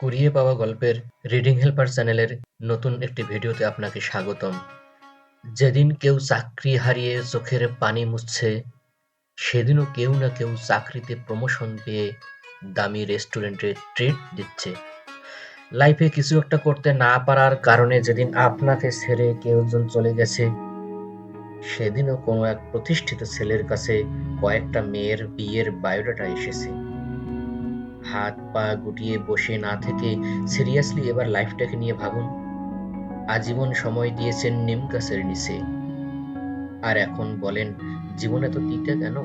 কুড়িয়ে পাওয়া গল্পের রিডিং হেল্পার চ্যানেলের নতুন একটি ভিডিওতে আপনাকে স্বাগতম। যেদিন কেউ চাকরি হারিয়ে চোখের পানি মুছছে, সেদিনও কেউ না কেউ চাকরিতে প্রমোশন পেয়ে দামি রেস্টুরেন্টে ট্রিট দিচ্ছে। লাইফে কিছু একটা করতে না পারার কারণে যেদিন আপনাকে ছেড়ে কেউ একজন চলে গেছে, সেদিনও কোনো এক প্রতিষ্ঠিত ছেলের কাছে কয়েকটা মেয়ের বিয়ের বায়োডাটা এসেছে। হাত পা গুটিয়ে বসে না থেকে সিরিয়াসলি এবার লাইফটাকে নিয়ে ভাবুন। আজীবন সময় দিয়েছেন নিম গাছের নিচে। আর এখন বলেন, জীবন এত তিতে কেন?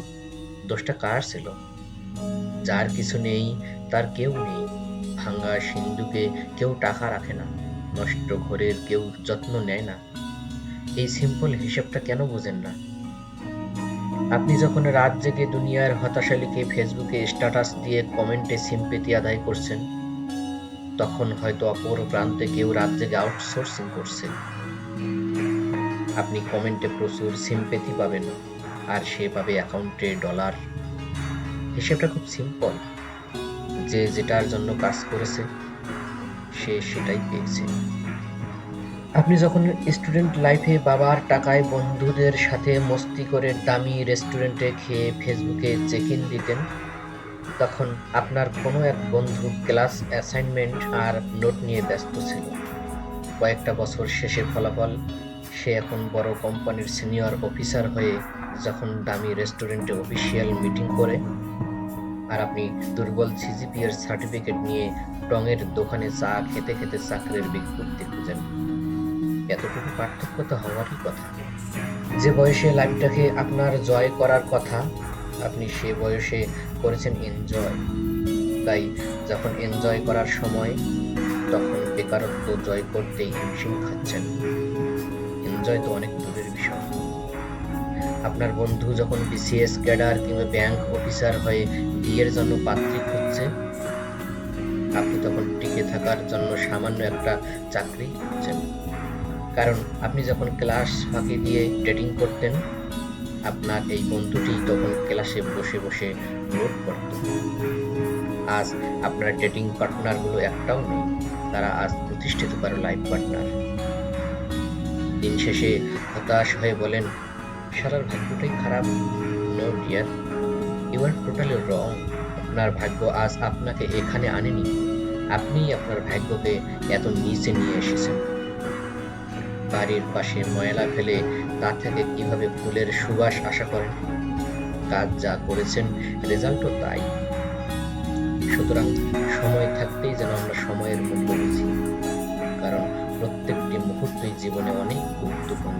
দোষটা কার ছিল? যার কিছু নেই, তার কেউ নেই। ভাঙ্গা সিন্ধুকে কেউ টাকা রাখে না, নষ্ট ঘরের কেউ যত্ন নেয় না। এই সিম্পল হিসেবটা কেন বোঝেন না? আপনি যখন রাত জেগে দুনিয়ার হতাশা লিখে ফেসবুকে স্ট্যাটাস দিয়ে কমেন্টে সিম্পেতি আদায় করছেন, তখন হয়তো অপর প্রান্তে কেউ রাত জেগে আউটসোর্সিং করছে। আপনি কমেন্টে প্রচুর সিম্পেতি পাবেন আর সে পাবে অ্যাকাউন্টে ডলার হিসেবটা খুব সিম্পল যে যেটার জন্য কাজ করেছে, সে সেটাই পেয়েছে। আপনি যখন স্টুডেন্ট লাইফে বাবার টাকায় বন্ধুদের সাথে মস্তি করে দামি রেস্টুরেন্টে খেয়ে ফেসবুকে চেক ইন দিতেন, তখন আপনার কোনো এক বন্ধু ক্লাস অ্যাসাইনমেন্ট আর নোট নিয়ে ব্যস্ত ছিল। কয়েকটা বছর শেষে ফলাফল, সে এখন বড় কোম্পানির সিনিয়র অফিসার হয়ে যখন দামি রেস্টুরেন্টে অফিসিয়াল মিটিং করে আর আপনি দুর্বল সিজিপিএর সার্টিফিকেট নিয়ে টঙের দোকানে চা খেতে খেতে চাকরির বিজ্ঞপ্তি খুঁজেন। এতটুকু পার্থক্য তো হওয়ারই কথা। যে বয়সে লাইফটাকে আপনার জয় করার কথা আপনি সে বয়সে করেছেন এনজয় তাই যখন এনজয় করার সময়, তখন বেকারত্ব জয় করতেই হিমশিম খাচ্ছেন। এনজয় তো অনেক দূরের বিষয়। আপনার বন্ধু যখন বিসিএস ক্যাডার কিংবা ব্যাংক অফিসার হয়ে বিয়ের জন্য পাত্রী খুঁজছে, আপনি তখন টিকে থাকার জন্য সামান্য একটা চাকরি খুঁজছেন। কারণ আপনি যখন ক্লাস ফাঁকি দিয়ে ডেটিং করতেন, আপনার এই বন্ধুটি তখন ক্লাসে বসে বসে নোট করত। আজ আপনার ডেটিং পার্টনারগুলো একটাও নেই, তারা আজ প্রতিষ্ঠিত কারও লাইফ পার্টনার। দিন শেষে হতাশ হয়ে বলেন সারার ভাগ্যটাই খারাপ no dear you are totally wrong আপনার ভাগ্য আজ আপনাকে এখানে আনেনি। আপনিই আপনার ভাগ্যকে এত নিচে নিয়ে এসেছেন। বাড়ির পাশে ময়লা ফেলে তা থেকে কীভাবে ফুলের সুবাস আশা করেন? কাজ যা করেছেন রেজাল্টও তাই। সুতরাং সময় থাকতেই যেন আমরা সময়ের মূল্য বুঝি। কারণ প্রত্যেকটি মুহূর্তই জীবনে অনেক গুরুত্বপূর্ণ।